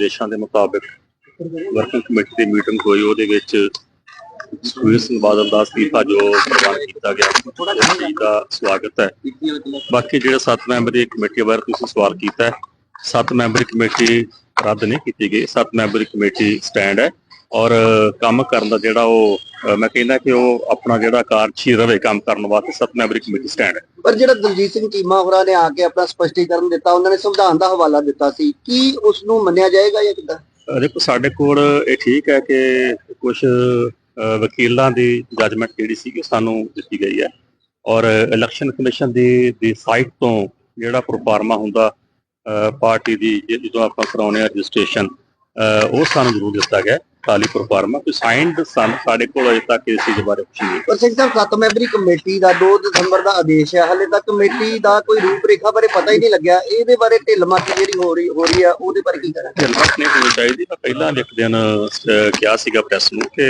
ਦੇਸ਼ਾਂ ਦੇ ਮੁਤਾਬਕ ਵਰਕਿੰਗ ਕਮੇਟੀ ਦੀ ਮੀਟਿੰਗ ਹੋਈ, ਉਹਦੇ ਵਿੱਚ ਸੁਖਬੀਰ ਸਿੰਘ ਬਾਦਲ ਦਾ ਅਸਤੀਫਾ ਜੋ ਪ੍ਰਵਾਨ ਕੀਤਾ ਗਿਆ, ਉਸ ਚੀਜ਼ ਦਾ ਸਵਾਗਤ ਹੈ। ਬਾਕੀ ਜਿਹੜੇ ਸੱਤ ਮੈਂਬਰੀ ਕਮੇਟੀ ਬਾਰੇ ਤੁਸੀਂ ਸਵਾਲ ਕੀਤਾ ਹੈ, ਸੱਤ ਮੈਂਬਰੀ ਕਮੇਟੀ ਰੱਦ ਨਹੀਂ ਕੀਤੀ ਗਈ, ਸੱਤ ਮੈਂਬਰੀ ਕਮੇਟੀ ਸਟੈਂਡ ਹੈ। ਔਰ ਕੰਮ ਕਰਨ ਦਾ ਜਿਹੜਾ ਉਹ ਮੈਂ ਕਹਿੰਦਾ ਕਿ ਉਹ ਆਪਣਾ ਜਿਹੜਾ ਕਾਰਜਸ਼ੀਲ ਰਵੇ ਕੰਮ ਕਰਨ ਵਾਸਤੇ ਸੱਤ ਮੈਂਬਰੀ ਕਮੇਟੀ ਸਟੈਂਡ ਹੈ। ਪਰ ਜਿਹੜਾ ਦਲਜੀਤ ਸਿੰਘ ਚੀਮਾ ਹੋਰਾਂ ਨੇ ਆ ਕੇ ਆਪਣਾ ਸਪਸ਼ਟੀਕਰਨ ਦਿੱਤਾ ਉਹਨਾਂ ਨੇ ਸੰਵਿਧਾਨ ਦਾ ਹਵਾਲਾ ਦਿੱਤਾ ਸੀ ਕੀ ਉਸ ਨੂੰ ਮੰਨਿਆ ਜਾਏਗਾ ਜਾਂ ਕਿੱਦਾਂ? ਦੇਖੋ ਸਾਡੇ ਕੋਲ ਇਹ ਠੀਕ ਹੈ ਕਿ ਕੁਝ ਵਕੀਲਾਂ ਦੀ ਜਜਮੈਂਟ ਜਿਹੜੀ ਸੀ ਕਿ ਸਾਨੂੰ ਦਿੱਤੀ ਗਈ ਹੈ। ਔਰ ਇਲੈਕਸ਼ਨ ਕਮਿਸ਼ਨ ਦੀ ਦੀ ਸਾਈਟ ਤੋਂ ਜਿਹੜਾ ਪ੍ਰੋਫਾਰਮਾ ਹੁੰਦਾ ਪਾਰਟੀ ਦੀ ਜਦੋਂ ਆਪਾਂ ਕਰਾਉਨੇ ਆ ਰਜਿਸਟ੍ਰੇਸ਼ਨ ਉਹ ਸਾਨੂੰ ਜ਼ਰੂਰ ਦਿੱਤਾ ਗਿਆ ਹੈ, ਖਾਲੀ ਪ੍ਰੋਫਾਰਮਾ ਕੋਈ ਸਾਈਨਡ ਸਾਡੇ ਕੋਲ ਅਜੇ ਤੱਕ ਇਸ ਚੀਜ਼ ਦੇ ਬਾਰੇ ਕੁਝ ਨਹੀਂ। ਪਰ ਸਿੰਘ ਸਾਹਿਬ ਸੱਤ ਮੈਂਬਰੀ ਕਮੇਟੀ ਦਾ 2 ਦਸੰਬਰ ਦਾ ਆਦੇਸ਼ ਹੈ ਹਲੇ ਤੱਕ ਕਮੇਟੀ ਦਾ ਕੋਈ ਰੂਪਰੇਖਾ ਬਾਰੇ ਪਤਾ ਹੀ ਨਹੀਂ ਲੱਗਿਆ। ਇਹਦੇ ਬਾਰੇ ਢਿੱਲ ਮੱਤ ਜਿਹੜੀ ਹੋ ਰਹੀ ਹੋ ਰਹੀ ਆ ਉਹਦੇ ਬਾਰੇ ਕੀ ਕਹਿਣਾ? ਹਿੰਮਤ ਨਹੀਂ ਹੋਣੀ ਚਾਹੀਦੀ। ਮੈਂ ਪਹਿਲਾਂ ਇੱਕ ਦਿਨ ਕਿਹਾ ਸੀਗਾ ਪ੍ਰੈਸ ਨੂੰ ਕਿ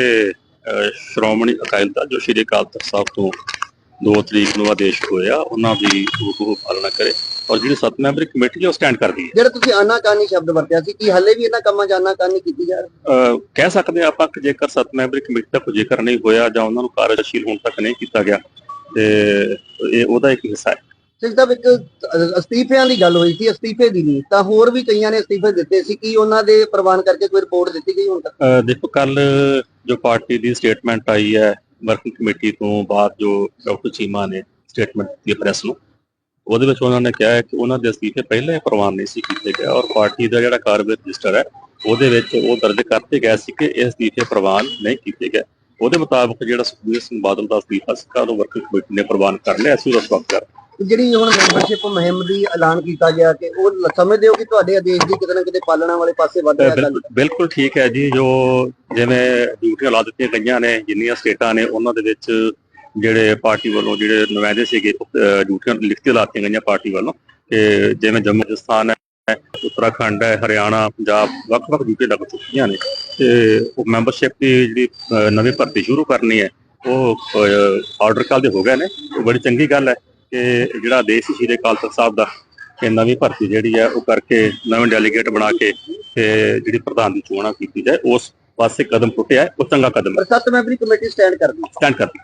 ਸ਼੍ਰੋਮਣੀ ਅਕਾਲੀ ਦਲ ਜੋ ਸ਼੍ਰੀ ਅਕਾਲ ਤਖਤ ਸਾਹਿਬ ਤੋਂ 2 ਤਰੀਕ ਨੂੰ ਆਦੇਸ਼ ਹੋਇਆ ਉਹਨਾਂ ਦੀ ਉਹ ਪਾਲਣਾ ਕਰੇ ਔਰ ਜਿਹੜੀ ਸੱਤ ਮੈਂਬਰੀ ਕਮੇਟੀ ਹੈ ਉਹ ਸਟੈਂਡ ਕਰਦੀ ਹੈ। ਜਿਹੜਾ ਤੁਸੀਂ ਆਨਾਕਾਨੀ ਸ਼ਬਦ ਵਰਤਿਆ ਸੀ ਕੀ ਹਲੇ ਵੀ ਇਹਨਾਂ ਕੰਮਾਂ 'ਚ ਆਨਾਕਾਨੀ ਕੀਤੀ ਜਾ ਰਹੀ ਕਹਿ ਸਕਦੇ ਆਪਾਂ ਕਿ ਜੇਕਰ ਸੱਤ ਮੈਂਬਰੀ ਕਮੇਟੀ ਦਾ ਕੋਈ ਜ਼ਿਕਰ ਨਹੀਂ ਹੋਇਆ ਜਾਂ ਉਹਨਾਂ ਨੂੰ ਕਾਰਜਸ਼ੀਲ ਹੋਣ ਤੱਕ ਨਹੀਂ ਕੀਤਾ ਗਿਆ ਤੇ ਇਹ ਉਹਦਾ ਇੱਕ ਹਿੱਸਾ ਹੈ। ਸਾਹਿਬ ਇੱਕ ਅਸਤੀਫਿਆਂ ਦੀ ਗੱਲ ਹੋਈ ਸੀ ਅਸਤੀਫੇ ਦੀ ਨਹੀਂ ਤਾਂ ਹੋਰ ਵੀ ਕਈਆਂ ਨੇ ਅਸਤੀਫੇ ਦਿੱਤੇ ਸੀ ਕੀ ਉਹਨਾਂ ਦੇ ਪ੍ਰਵਾਨ ਕਰਕੇ ਕੋਈ ਰਿਪੋਰਟ ਦਿੱਤੀ ਗਈ ਹੁਣ ਤੱਕ? ਦੇਖੋ ਕੱਲ ਜੋ ਪਾਰਟੀ ਦੀ ਸਟੇਟਮੈਂਟ ਆਈ ਹੈ ਵਰਕਿੰਗ ਕਮੇਟੀ ਤੋਂ ਬਾਅਦ ਜੋ ਡਾਕਟਰ ਚੀਮਾ ਨੇ ਸਟੇਟਮੈਂਟ ਦਿੱਤੀ ਪ੍ਰੈਸ ਨੂੰ, ਉਹਦੇ ਵਿੱਚ ਉਹਨਾਂ ਨੇ ਕਿਹਾ ਹੈ ਕਿ ਉਹਨਾਂ ਦੇ ਅਸਤੀਫੇ ਪਹਿਲਾਂ ਹੀ ਪ੍ਰਵਾਨ ਨਹੀਂ ਸੀ ਕੀਤੇ ਗਏ ਔਰ ਪਾਰਟੀ ਦਾ ਜਿਹੜਾ ਕਾਰਵਾਈ ਰਜਿਸਟਰ ਹੈ, ਉਹਦੇ ਵਿੱਚ ਉਹ ਦਰਜ ਕਰਤੇ ਗਏ ਸੀ ਕਿ ਇਹ ਅਸਤੀਫੇ ਪ੍ਰਵਾਨ ਨਹੀਂ ਕੀਤੇ ਗਏ। ਉਹਦੇ ਮੁਤਾਬਕ ਜਿਹੜਾ ਸੁਖਬੀਰ ਸਿੰਘ ਬਾਦਲ ਦਾ ਅਸਤੀਫਾ ਸੀ ਉਹ ਵਰਕਿੰਗ ਕਮੇਟੀ ਨੇ ਪ੍ਰਵਾਨ ਕਰ ਲਿਆ ਸੀ ਉਹਦਾ ਸਵਾਗਤ ਜਿਹੜੀ ਹੁਣ ਮੈਂਬਰਸ਼ਿਪ ਮੁਹਿੰਮ ਦੀ ਐਲਾਨ ਕੀਤਾ ਗਿਆ ਕਿ ਉਹ ਸਮਝਦੇ ਹੋ ਕਿ ਤੁਹਾਡੇ ਆਦੇਸ਼ ਦੀ ਕਿਤੇ ਨਾ ਕਿਤੇ ਪਾਲਣਾ ਵਾਲੇ ਪਾਸੇ ਵੱਧ ਰਿਹਾ ਗੱਲ? ਬਿਲਕੁਲ ਠੀਕ ਹੈ ਜੀ, ਜੋ ਜਿਵੇਂ ਡਿਊਟੀਆਂ ਲਾ ਦਿੱਤੀਆਂ ਗਈਆਂ ਨੇ, ਜਿੰਨੀਆਂ ਸਟੇਟਾਂ ਨੇ, ਉਹਨਾਂ ਦੇ ਵਿੱਚ ਜਿਹੜੇ ਪਾਰਟੀ ਵੱਲੋਂ ਜਿਹੜੇ ਨੁਮਾਇੰਦੇ ਸੀਗੇ ਅਹ ਡਿਊਟੀਆਂ ਲਿਖਤੀ ਲਾਤੀਆਂ ਗਈਆਂ ਪਾਰਟੀ ਵੱਲੋਂ। ਕਿ ਜਿਵੇਂ ਜੰਮੂ ਰਾਜਸਥਾਨ ਹੈ, ਉੱਤਰਾਖੰਡ ਹੈ, ਹਰਿਆਣਾ, ਪੰਜਾਬ ਵੱਖ-ਵੱਖ ਡਿਊਟੀ ਲੱਗ ਚੁੱਕੀਆਂ ਨੇ। ਤੇ ਉਹ ਮੈਂਬਰਸ਼ਿਪ ਦੀ ਜਿਹੜੀ ਨਵੀਂ ਭਰਤੀ ਸ਼ੁਰੂ ਕਰਨੀ ਹੈ, ਉਹ ਆਰਡਰ ਕੱਲ ਦੇ ਹੋ ਗਏ ਨੇ। ਉਹ ਬੜੀ ਚੰਗੀ ਗੱਲ ਹੈ। ਕਿ ਜਿਹੜਾ ਦੇਸ਼ ਸੀ ਸ਼੍ਰੀ ਅਕਾਲ ਤਖਤ ਸਾਹਿਬ ਦਾ ਕਿ ਨਵੀਂ ਭਰਤੀ ਜਿਹੜੀ ਹੈ ਉਹ ਕਰਕੇ ਨਵੇਂ ਡੈਲੀਗੇਟ ਬਣਾ ਕੇ ਤੇ ਜਿਹੜੀ ਪ੍ਰਧਾਨ ਦੀ ਚੋਣਾਂ ਕੀਤੀ ਜਾਏ ਉਸ ਪਾਸੇ ਕਦਮ ਪੁੱਟਿਆ ਉਹ ਚੰਗਾ ਕਦਮ ਹੈ ਸੱਤ ਮੈਂਬਰੀ ਕਮੇਟੀ ਸਟੈਂਡ ਕਰਦੀ ਸਟੈਂਡ ਕਰਦੀ।